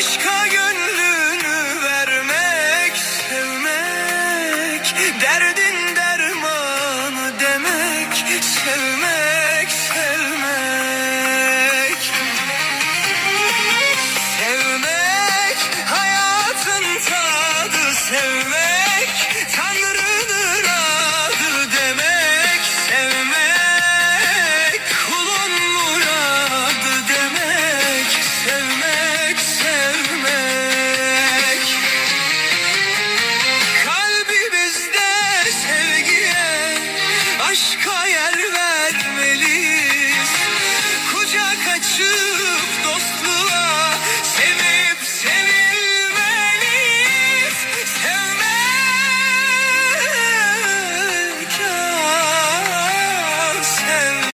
Aşka gönlünü vermek, sevmek Derdin dermanı demek, sevmek, sevmek. Sevmek, hayatın tadı sevmek. aşka yer vermeliyiz. Kucak açıp